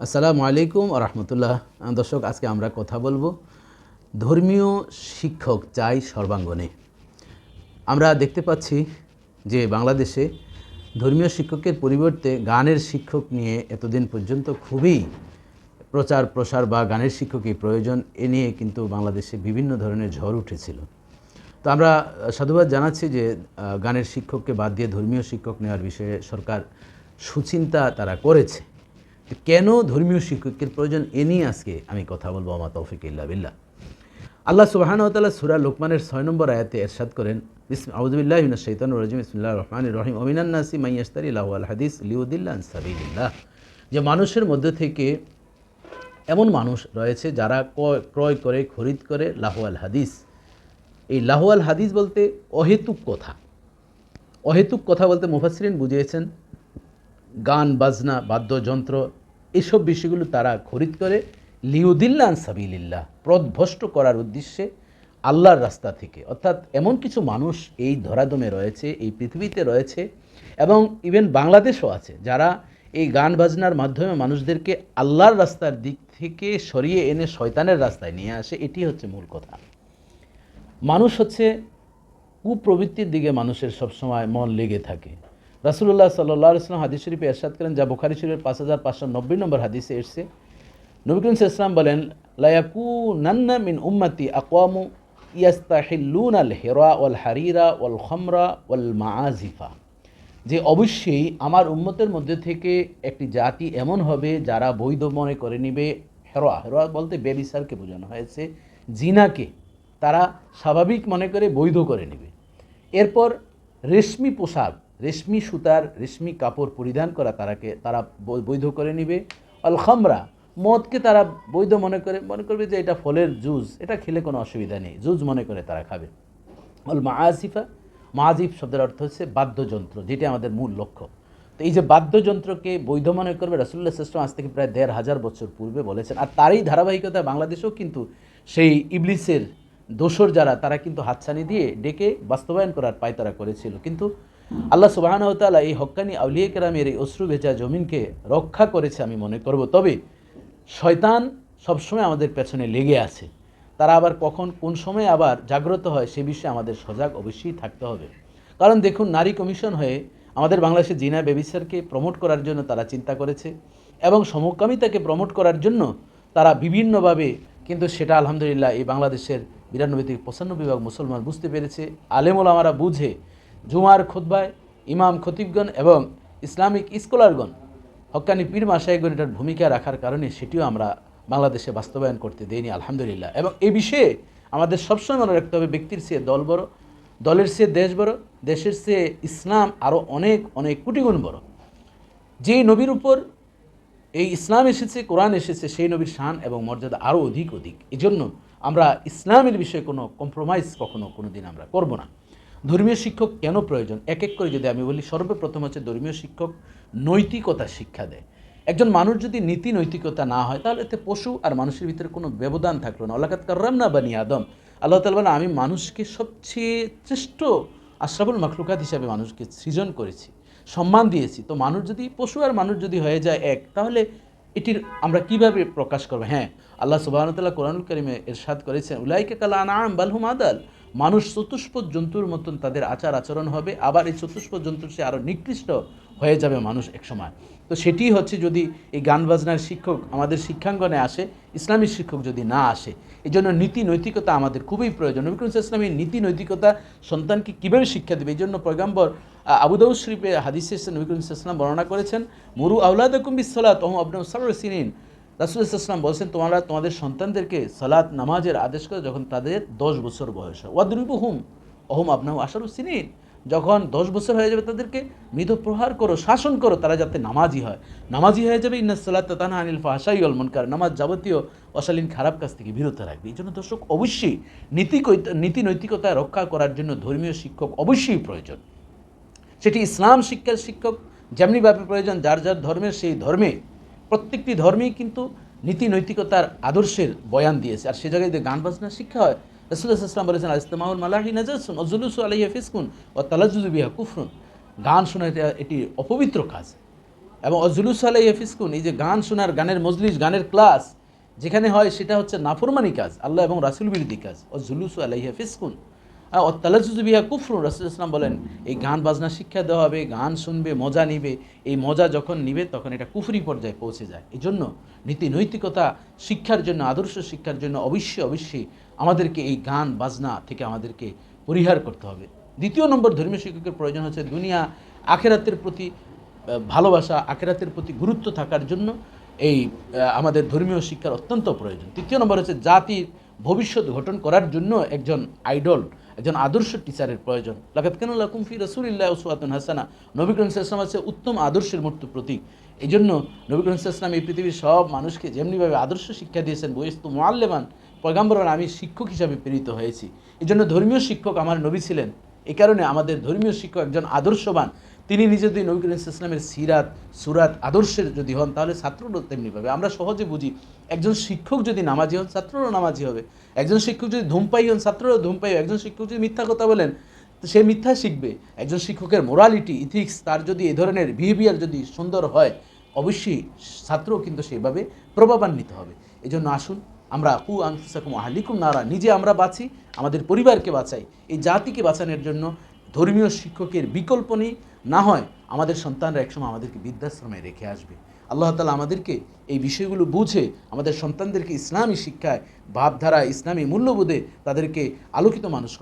আসসালামু আলাইকুম রহমতুল্লাহ দর্শক, আজকে আমরা কথা বলব ধর্মীয় শিক্ষক চাই সর্বাঙ্গনে। আমরা দেখতে পাচ্ছি যে বাংলাদেশে ধর্মীয় শিক্ষকের পরিবর্তে গানের শিক্ষক নিয়ে এতদিন পর্যন্ত খুবই প্রচার, প্রসার বা গানের শিক্ষকই প্রয়োজন এ নিয়ে কিন্তু বাংলাদেশে বিভিন্ন ধরনের ঝড় উঠেছিল। তো আমরা সাধুবাদ জানাচ্ছি যে গানের শিক্ষককে বাদ দিয়ে ধর্মীয় শিক্ষক নেওয়ার বিষয়ে সরকার সুচিন্তা তারা করেছে। কেন ধর্মীয় শিক্ষকের প্রয়োজন? এ নিয়ে আজকে আমি কথা বলব আমা তৌফিক ইল্লা বিল্লাহ। আল্লাহ সুবাহান তাল্লাহ সুরা লোকমানের ছয় নম্বর আয়াতে এরশাদ করেন রহমান মাইয়াস্তারি লাহু আল হাদিস লিউদ্দিল্লা যে মানুষের মধ্যে থেকে এমন মানুষ রয়েছে যারা ক্রয়- করে, খরিদ করে লাহু আল হাদিস। এই লাহওয়াল হাদিস বলতে অহেতুক কথা। অহেতুক কথা বলতে মুফাসরিন বুঝিয়েছেন, গান, বাজনা, বাদ্যযন্ত্র এসব বিষয়গুলো তারা খরিদ করে। লিউদিল্লান সাবিলিল্লাহ প্রদভষ্ট করার উদ্দেশ্যে আল্লাহর রাস্তা থেকে। অর্থাৎ এমন কিছু মানুষ এই ধরাদমে রয়েছে, এই পৃথিবীতে রয়েছে এবং ইভেন বাংলাদেশও আছে, যারা এই গান বাজনার মাধ্যমে মানুষদেরকে আল্লাহর রাস্তার দিক থেকে সরিয়ে এনে শয়তানের রাস্তায় নিয়ে আসে, এটি হচ্ছে মূল কথা। মানুষ হচ্ছে কুপ্রবৃত্তির দিকে মানুষের সবসময় মন লেগে থাকে। রাসুল্লাহ সাল্লাহ ইসলাম হাদিস শরীফে এরশাদ করেন, যা বুখারি শরীফের পাঁচ হাজার পাঁচশো নব্বই নম্বর হাদিসে এসছে। নবী করিম ইসলাম বলেন লায়াকু নান্না মিন উম্মতি আকওয়ামু ইয়াস্তাহিল্লুন আল হেরা ওয়াল হারিরা ওয়াল খমরা ওয়াল মাআজিফা যে অবশ্যই আমার উম্মতের মধ্যে থেকে একটি জাতি এমন হবে যারা বৈধ মনে করে নিবে। হেরোয়া হেরোয়া বলতে বেবিসারকে বোঝানো হয়েছে। জিনাকে তারা স্বাভাবিক মনে করে বৈধ করে নেবে। এরপর রেশমি পোশাক রেশমি সুতার, রেশমি কাপড় পরিধান করা তারাকে, তারা বৈধ করে নিবে। অল খামরা মদকে তারা বৈধ মনে করে, মনে করবে যে এটা ফলের জুস, এটা খেলে কোনো অসুবিধা নেই, জুস মনে করে তারা খাবে। অল মাআসিফা মাজিব শব্দের অর্থ হচ্ছে বাদ্যযন্ত্র, যেটি আমাদের মূল লক্ষ্য। তো এই যে বাদ্যযন্ত্রকে বৈধ মনে করবে রাসুল্লাহ সিস্টেম আজ থেকে প্রায় দেড় হাজার বছর পূর্বে বলেছেন, আর তারই ধারাবাহিকতা বাংলাদেশেও কিন্তু সেই ইবলিসের দোসর যারা, তারা কিন্তু হাতছানি দিয়ে ডেকে বাস্তবায়ন করার পায়তারা করেছিল। কিন্তু আল্লাহ সুবাহানতালা এই হক্কানি আউলিয়া কেরামের এই অশ্রু ভেজা জমিনকে রক্ষা করেছে আমি মনে করব। তবে শয়তান সবসময় আমাদের পেছনে লেগে আছে। তারা আবার কখন কোন সময় আবার জাগ্রত হয় সে বিষয়ে আমাদের সজাগ অবশ্যই থাকতে হবে। কারণ দেখুন, নারী কমিশন হয়ে আমাদের বাংলাদেশে জিনা বেবিসারকে প্রমোট করার জন্য তারা চিন্তা করেছে এবং সমকামিতাকে প্রমোট করার জন্য তারা বিভিন্নভাবে কিন্তু সেটা আলহামদুলিল্লাহ এই বাংলাদেশের বিরানব্বই থেকে পঁচানব্বই ভাগ মুসলমান বুঝতে পেরেছে। আলেমুল আমারা বুঝে জুমার খুদ্বায় ইমাম খতিবগণ এবং ইসলামিক স্কলারগণ হক্কানি পীর মাসাইগণ এটার ভূমিকা রাখার কারণে সেটিও আমরা বাংলাদেশে বাস্তবায়ন করতে দেইনি, আলহামদুলিল্লাহ। এবং এ বিষয়ে আমাদের সবসময় মনে রাখতে হবে, ব্যক্তির চেয়ে দল বড়, দলের চেয়ে দেশ বড়, দেশের চেয়ে ইসলাম আরও অনেক অনেক কোটিগুণ বড়। যে নবীর উপর এই ইসলাম এসেছে, কোরআন এসেছে, সেই নবীর শান এবং মর্যাদা আরও অধিক অধিক। এই জন্য আমরা ইসলামের বিষয়ে কোনো কম্প্রোমাইজ কখনো কোনো দিন আমরা করব না। ধর্মীয় শিক্ষক কেন প্রয়োজন? এক এক করে যদি আমি বলি, সর্বপ্রথম হচ্ছে ধর্মীয় শিক্ষক নৈতিকতা শিক্ষা দেয়। একজন মানুষ যদি নীতি নৈতিকতা না হয়, তাহলে এতে পশু আর মানুষের ভিতরে কোনো ব্যবধান থাকল না। আল্লাহ কার্রাম না বানি আদম। আল্লাহ তালা আমি মানুষকে সবচেয়ে শ্রেষ্ঠ আশরাফুল মখলুকাত হিসাবে মানুষকে সৃজন করেছি, সম্মান দিয়েছি। তো মানুষ যদি, পশু আর মানুষ যদি হয়ে যায় এক, তাহলে এটির আমরা কীভাবে প্রকাশ করব? হ্যাঁ আল্লাহ সুবাহতাল্লাহ কোরআনুল করিমে এরশাদ করেছেন, উলাইকে কালা আনা আম বালহুম আদাল। মানুষ চতুষ্পদ জন্তুর মতন তাদের আচার আচরণ হবে, আবার এই চতুষ্প জন্তুর সে আরও নিকৃষ্ট হয়ে যাবে মানুষ একসময়। তো সেটি হচ্ছে যদি এই গান বাজনার শিক্ষক আমাদের শিক্ষাঙ্গনে আসে, ইসলামী শিক্ষক যদি না আসে এই জন্য নীতি নৈতিকতা আমাদের খুবই প্রয়োজন। নবীকুল ইসলামের নীতি নৈতিকতা সন্তানকে কীভাবে শিক্ষা দেবে? এই জন্য পয়গাম্বর আবুদাউ শরীফে হাদিসে নবীকুল ইসলাম বর্ণনা করেছেন, মুরু আউলাদ কুম্বিসলাত ওহম আবনু সালর সিনিন। রাসুল ইসলাম বলছেন, তোমরা তোমাদের সন্তানদেরকে সালাত, নামাজের আদেশ করে যখন তাদের দশ বছর বয়স হয়। ওয়াদুরিবু হুম অহম আপনাও আশারু সিনিন। যখন দশ বছর হয়ে যাবে তাদেরকে মৃদ প্রহার করো, শাসন করো, তারা যাতে নামাজি হয়। নামাজি হয়ে যাবে, ইন্না সালাত তানা আনিল ফাহাসাই অল মনকার। নামাজ যাবতীয় অশালীন খারাপ কাজ থেকে বিরত রাখবে। এই জন্য দর্শক, অবশ্যই নীতি নীতি নৈতিকতা রক্ষা করার জন্য ধর্মীয় শিক্ষক অবশ্যই প্রয়োজন। সেটি ইসলাম শিক্ষার শিক্ষক, যেমনিভাবে প্রয়োজন, যার যার ধর্মের সেই ধর্মে প্রত্যেকটি ধর্মেই কিন্তু নীতি নৈতিকতার আদর্শের বয়ান দিয়েছে। আর সে জায়গায় যদি গান বাজনা শিক্ষা হয় রসুল্লাহ ইসলাম বলেছেন ইস্তেমাউল মালাহি নাজাসুন অজুলুসু আলাইয়া ফিসকুন ও তালাজুজু বিহা কুফরুন। গান শোনা এটা এটি অপবিত্র কাজ। এবং অজুলুস আলাই ফিসকুন, এই যে গান শোনার গানের মজলিস, গানের ক্লাস, যেখানে হয় সেটা হচ্ছে নাফরমানি কাজ, আল্লাহ এবং রাসুল বিরোধী কাজ। অজুলুস আলাইহা ফিসকুন। তালাজুবিহা কুফরুন, রাসুল ইসলাম বলেন, এই গান বাজনা শিক্ষা দেওয়া হবে, গান শুনবে, মজা নিবে, এই মজা যখন নিবে তখন এটা কুফরি পর্যায়ে পৌঁছে যায়। এই জন্য নীতি নৈতিকতা শিক্ষার জন্য, আদর্শ শিক্ষার জন্য অবশ্যই অবশ্যই আমাদেরকে এই গান বাজনা থেকে আমাদেরকে পরিহার করতে হবে। দ্বিতীয় নম্বর ধর্মীয় শিক্ষকের প্রয়োজন হচ্ছে দুনিয়া, আখেরাতের প্রতি ভালোবাসা, আখেরাতের প্রতি গুরুত্ব থাকার জন্য এই আমাদের ধর্মীয় শিক্ষার অত্যন্ত প্রয়োজন। তৃতীয় নম্বর হচ্ছে জাতির ভবিষ্যৎ গঠন করার জন্য একজন আইডল, একজন আদর্শ টিচারের প্রয়োজন। লাগাত কেন লাকুম ফি রসুলিল্লাহ উসওয়াতুন হাসানা। নবী করিম সাল্লাম আছে উত্তম আদর্শের মূর্ত প্রতীক। এই জন্য নবী করিম সাল্লাম এই পৃথিবীর সব মানুষকে যেমনিভাবে আদর্শ শিক্ষা দিয়েছেন বইস্তু মোয়াল্লেমান পয়গাম্বর আমি শিক্ষক হিসাবে প্রেরিত হয়েছি। এই জন্য ধর্মীয় শিক্ষক আমার নবী ছিলেন। এই কারণে আমাদের ধর্মীয় শিক্ষক একজন আদর্শবান। তিনি নিজে যদি নবী করিম ইসলামের সিরাত, সুরাত, আদর্শের যদি হন, তাহলে ছাত্ররাও তেমনি পাবে। আমরা সহজে বুঝি, একজন শিক্ষক যদি নামাজি হন, ছাত্ররাও নামাজি হবে। একজন শিক্ষক যদি ধূমপাই হন, ছাত্ররাও ধূমপাই একজন শিক্ষক যদি মিথ্যা কথা বলেন, সে মিথ্যা শিখবে। একজন শিক্ষকের মোরালিটি ইথিক্স তার যদি এ ধরনের বিহেভিয়ার যদি সুন্দর হয়, অবশ্যই ছাত্রও কিন্তু সেভাবে প্রভাবান্বিত হবে। এই জন্য আসুন, আমরা কু আনফুসাকুম আহলিকুম নারা, নিজে আমরা বাঁচি, আমাদের পরিবারকে বাঁচাই। এই জাতিকে বাঁচানোর জন্য ধর্মীয় শিক্ষকের বিকল্প নেই, না হয় আমাদের সন্তানরা একসময় আমাদেরকে বৃদ্ধাশ্রমে রেখে আসবে। আল্লাহ তালা আমাদেরকে এই বিষয়গুলো বুঝে আমাদের সন্তানদেরকে ইসলামী শিক্ষায় ভাবধারা ইসলামী মূল্যবোধে তাদেরকে আলোকিত মানুষ